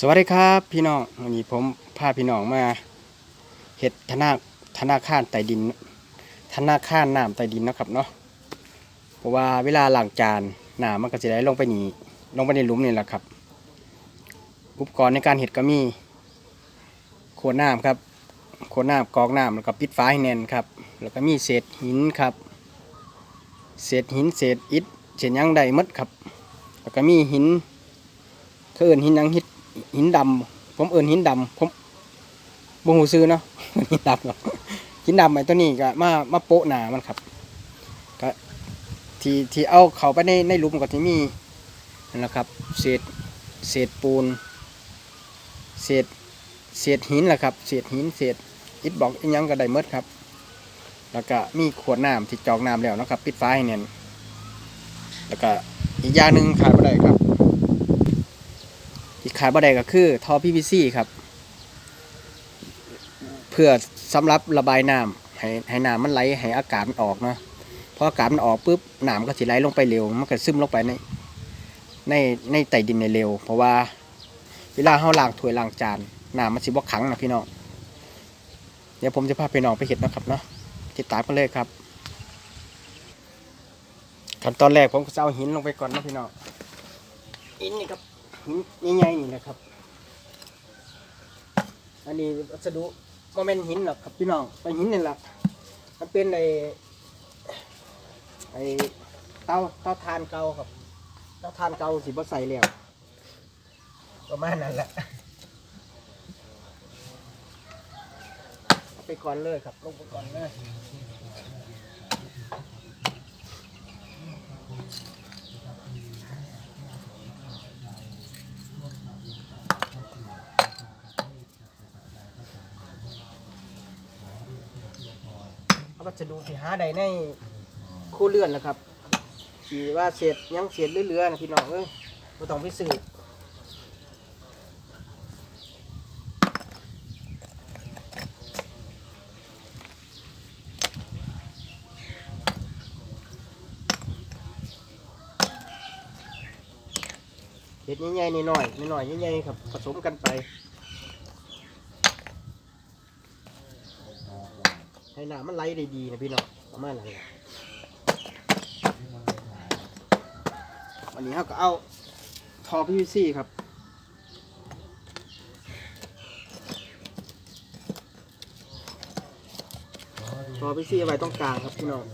สวัสดีครับพี่น้องวันนี้ผมพาพี่น้องมาเห็ดธนาธนาคารใต้ดิน ธนาคารน้ำใต้ดินนะครับเนาะเพราะว่าเวลาหล้างจานน้ำมันก็จะได้ลงไปนี่ลงไปในหลุมนี่แหละครับ อุปกรณ์ในการเห็ดก็มีขวดน้ำครับขวดน้ำกรอกน้ำแล้วก็ปิดฝาให้แน่นครับ แล้วก็มีเศษหินครับ เศษหินเศษอิฐเศษยังใดหมดครับ แล้วก็มีหินเขาเอินหินยังหิน หินดำผมเอินหินดำผมบ่หูซื้อเนาะหินดำเนาะหินดำไอ้ตัวนี้ก็มามาโปะหนามันครับก็ที่ที่เอาเขาไปในในหลุมก็ที่มีนั่นแหละครับเศษเศษปูน เศษเศษหินแหละครับ เศษหินเศษอิฐบอกอิยังก็ได้หมดครับ แล้วก็มีขวดน้ำที่จอกน้ำแล้วนะครับ ปิดฝาให้แน่นแล้วก็อีกอย่างหนึ่งขาดไม่ได้ครับ ขาดบ่ได้ก็คือท่อ PVC ครับ เพื่อสำหรับระบายน้ำให้ให้น้ำมันไหลให้อากาศมันออกเนาะพออากาศมันออกปุ๊บน้ำก็สิไหลลงไปเร็ว มันก็ซึมลงไปในในในใต้ดินในเร็ว เพราะว่า เวลาเฮาล้างถ้วยล้างจานน้ำมันสิบ่ขังนะพี่น้องเดี๋ยวผมจะพาพี่น้องไปเห็ดนะครับเนาะติดตามกันเลยครับขั้นตอนแรกผมก็จะเอาหินลงไปก่อนนะพี่น้องหินนี่ครับ ใหญ่ๆนี่นะครับ อันนี้วัสดุโมเมนหินหรอกครับพี่น้องเป็นหินนี่แหละมันเป็นไอไอเตาเตาทานเก่าครับเตาทานเก่าสิบ่ใส่แล้วประมาณนั้นแหละไปก่อนเลยครับลงไปก่อนเลย วัสดุที่หาได้ในคู่เลื่อนนะครับที่ว่าเศษยังเศษเรือๆนะพี่น้องเอ้ยไม่ต้องไปซื้อเห็ดใหญ่ๆนี่หน่อยๆหน่อยๆใหญ่ๆครับผสมกันไป ให้น้ำมันไหลได้ดีนะพี่น้องประมาณนั้นแหละวันนี้เราก็เอาทอพีวีซีครับทอ PVC เอาไว้ตรงกลางครับพี่น้อง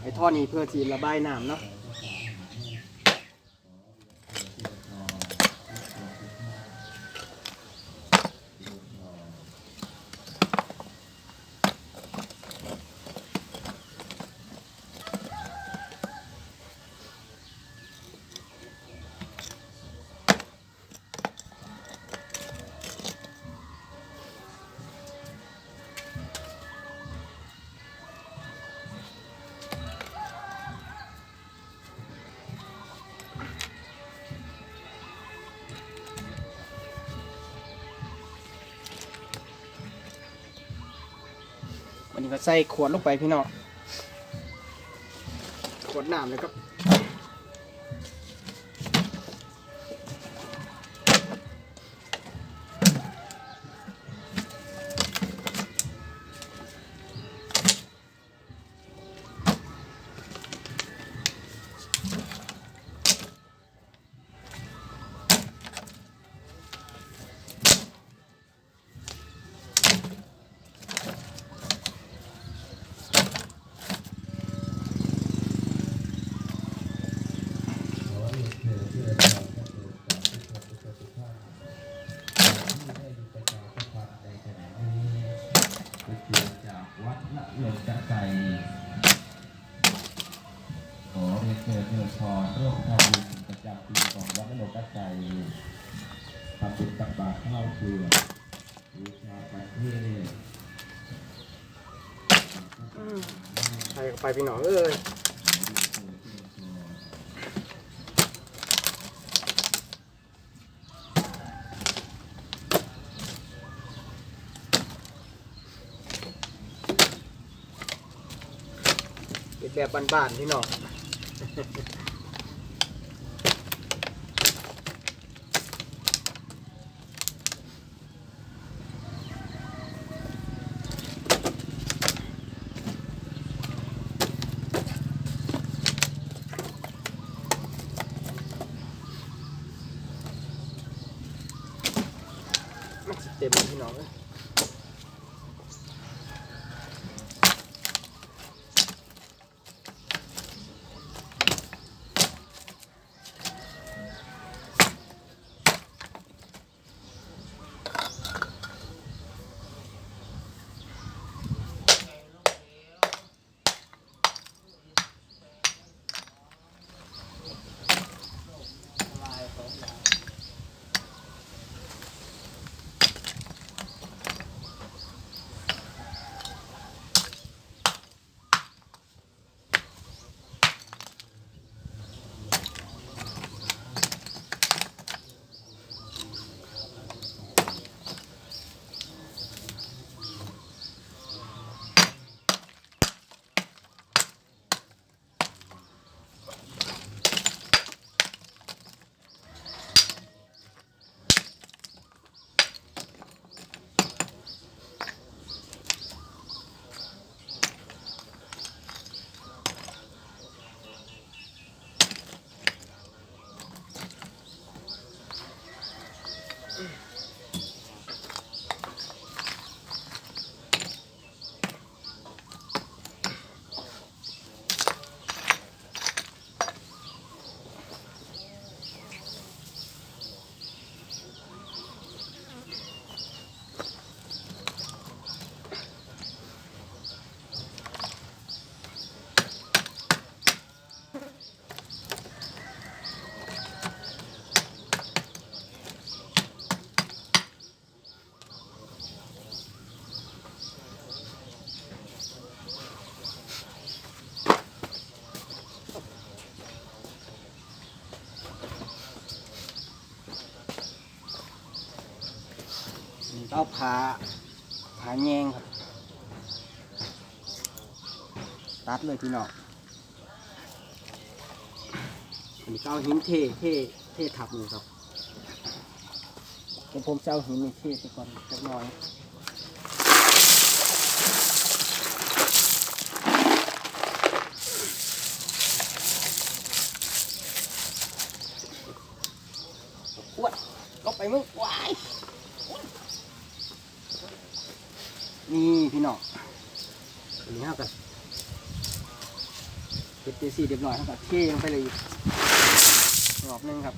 ไอ้ ท่อนี้เพื่อที่ระบายน้ำเนาะ อันนี้ก็ใส่ขวดลงไปพี่น้องขวดน้ำเลยครับ เราก็ใจทำบุญตักบาตรข้าวเปลือกบูชาการเทศไปไปพี่หนองเอ้ยแบบบ้านๆพี่หนอ เอาผาผาแยงครับ ตัดเลยพี่น้องอันนี้ก็เอาหินเทเทเททับนี่ครับเดี๋ยวผมจะเอาหินนี่เทไปก่อนเล็กน้อยอ้วนก็ไปมึงวาย นี่พี่น้องอันนี้เท่ากันเก็บเจสี่เรียบร้อยเท่ากับเทลงไปเลยรอบนึงครับ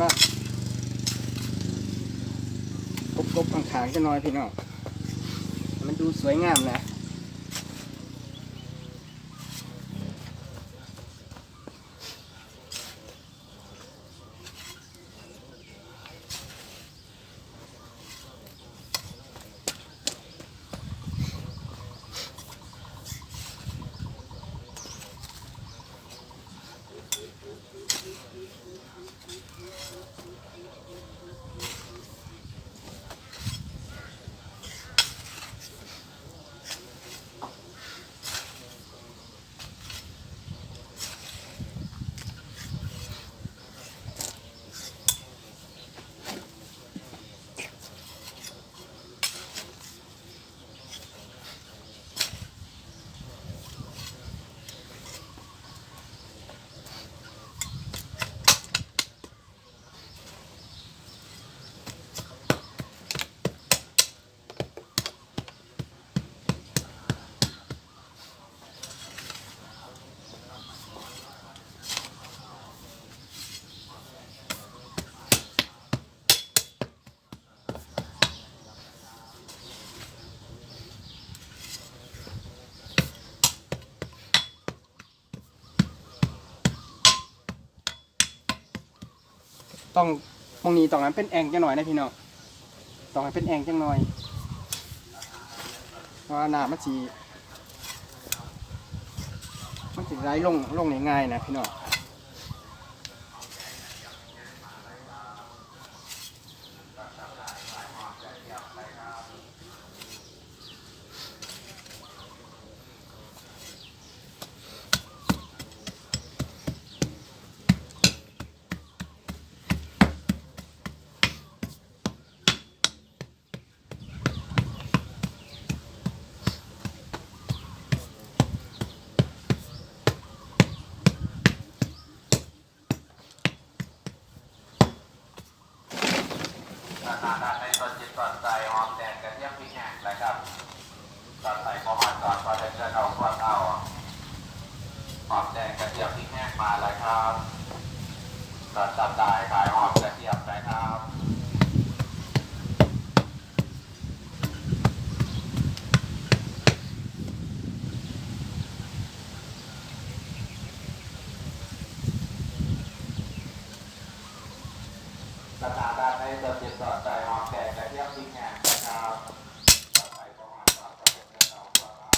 มากกบๆข้างๆจะน้อยพี่น้องมันดูสวยงามนะ ต้องมองนี้ต้องให้เป็นแองจังหน่อยนะพี่น้องต้องให้เป็นแองจังหน่อยเพราะว่าน้ำมันสีมันสีไร้ลงลงง่ายๆนะพี่น้อง อาหารในตอนจิตตอนใจหอมแดงกระเทียมพริกแห้งนะครับ ตัดใส่ประมาณก่อนพอจะเจอเอาควดเอาหอมแดงกระเทียมพริกแห้งมาแล้วครับตอนจับได้ขายหอมกระเทียมไปครับสถาด้านในตอนจิตตอนใจหอมแดงกระเทียมพริกแห้งนะครับตอนใส่ประมาณก่อนพอจะเจอเอาขวดเอา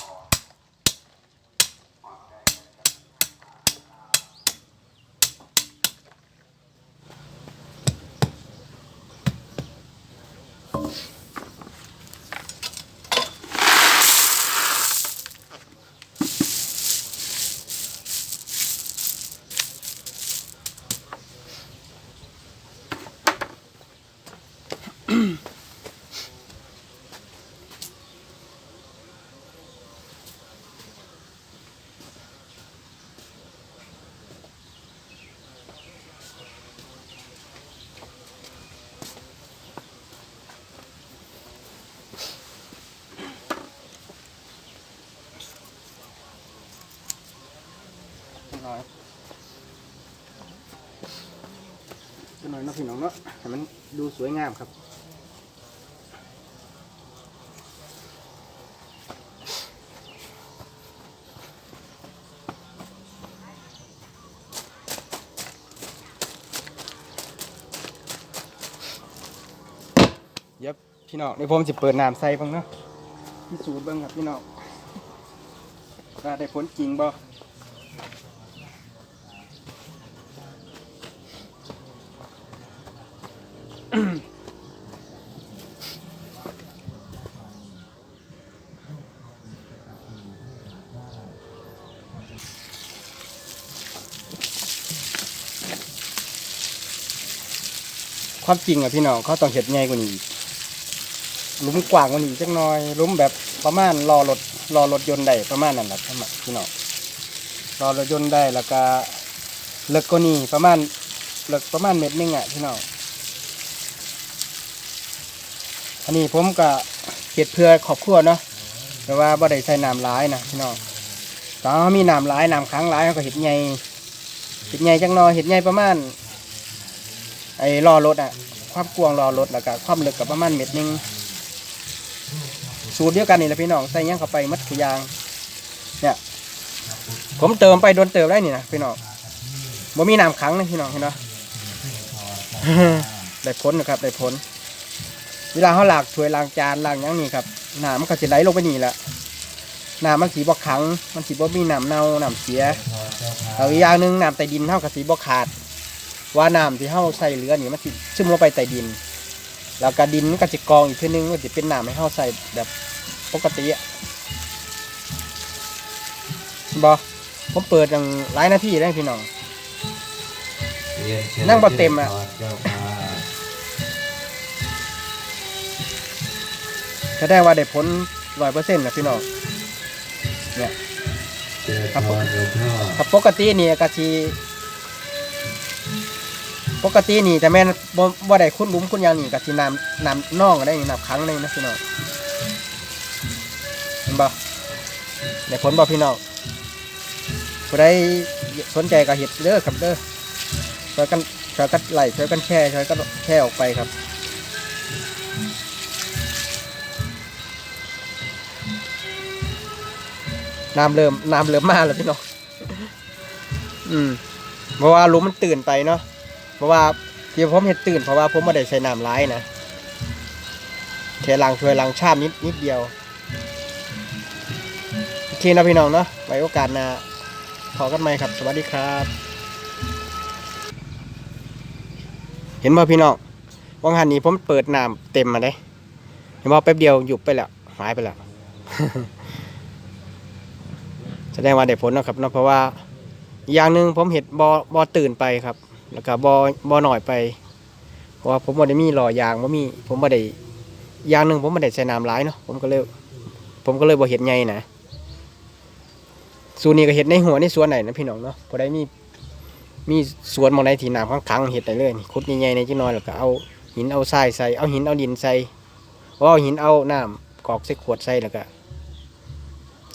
หอมแดงกระเทียมพริกแห้งมาแล้วครับ จังหน่อยจังห นาะพี่น้องเนาะให้มันดูสวยงามครับเดี๋ยวพี่น้องเดี๋ยวผมจะเปิดน้ำใส่บ้างเนาะพิสูจน์บ้างครับพี่น้องว่าได้ผลจริงบ่ ความจริงอะพี่น้องเขาต้องเห็ดใหญ่กว่านี้ลุมกว้างกว่านี้อีกจักหน่อยลุมแบบประมาณรอรถรอรถยนต์ได้ประมาณนั้นแหละพี่น้องรอรถยนต์ได้แล้วก็เลิกกว่านี้ประมาณเลิกประมาณเม็ดนึงอะพี่น้องอันนี้ผมก็เห็ดเพื่อครอบครัวเนาะแต่ว่าบ่ได้ใส่น้ำร้ายนะพี่น้องตอนมีน้ำร้ายน้ำค้างร้ายเขาก็เห็ดใหญ่เห็ดใหญ่จังหน่อยเห็ดใหญ่ประมาณ ไอ้ล้อรถอะ ความกว้างล้อรถแล้วก็ความลึกกับประมาณเม็ดนึงสูตรเดียวกันนี่แหละพี่น้องใส่หยังเข้าไปมัดทุยาง เนี่ย ผมเติมไปโดนเติมได้นี่นะพี่น้องบ่มีน้ำขังนะพี่น้องเห็นเนาะได้ผลนะครับได้ผลเวลาเขาล้างถ้วยล้างจานล้างหยังนี่ครับน้ำมันก็จะไหลลงไปนี่แหละน้ำมันสีบ่ขัง มันสีบ่มีน้ำเน่าน้ำเสียเอาอีกอย่างหนึ่งน้ำใต้ดินเท่ากับสีบ่ขาด ว่าน้ำที่เฮาใส่เรือนี่มันสิซึมลงไปใต้ดิน แล้วก็ดินมันก็จะกองอีกทีนึงมันจะเป็นน้ำให้เฮาใส่แบบปกติอะบอผมเปิดอย่างหลายนาทีได้พี่น้อง นั่งบ่เต็มอะ ก็ได้ว่าได้ผลร้อยเปอร์เซ็นต์นะพี่น้องครับผม ครับปกตินี่ก็สิ ปกตินี่แต่แม่นบ่บ่ได้ขุดหลุมขุดหยังนี่ก็สิน้ำน้ำน่องได้นี่น้ำขังได้นะพี่น้องเห็นบ่ได้ผลบ่พี่น้องผู้ใดสนใจก็เฮ็ดเด้อครับเด้อช่วยกันช่วยกันไล่ช่วยกันแชร์ช่วยกันแชร์ออกไปครับน้ำเริ่มน้ำเริ่มมาแล้วพี่น้องอืมเพราะว่าลุมมันตื่นไปเนาะ เพราะว่าที่ผมเห็ดตื่นเพราะว่าผมไม่ได้ใส่น้ำร้ายนะแค่ล้างถ้วยล้างชามนิดนิดเดียวโอเคนะพี่น้องเนาะไว้โอกาสหน้าขอกันใหม่ครับ สวัสดีครับ เห็นบ่พี่น้องวังหันนี้ผมเปิดน้ำเต็มมาได้เห็นบ่แป๊บเดียวหยุบไปแล้วหายไปแล้วแสดงว่าได้ผลนะครับเนาะเพราะว่าอีกอย่างหนึ่งผมเห็ดบอบอตื่นไปครับ แล้วก็บอบอหน่อยไป เพราะว่าผมบ่ได้มีหล่อยางบ่มี ผมบ่ได้ยางหนึ่งผมบ่ได้ใส่น้ำร้ายเนาะผมก็เลย ผมก็เลยบ่เห็ดใหญ่นะส่วนนี้ก็เห็ดในหัวในสวนไหนนะพี่น้องเนาะพอได้มีมีสวนมองใดที่น้ำขังๆเห็ดได้เลยนี่ขุดใหญ่ๆในจีน้อยแล้วก็เอาหินเอาทรายใส่เอาหินเอาดินใส่เอาหินเอาน้ำกรอกใส่ขวดใส่แล้วก็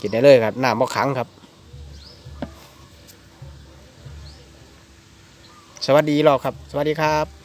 กินได้เลยครับน้ำบ่ขังครับ สวัสดีหรอกครับ สวัสดีครับ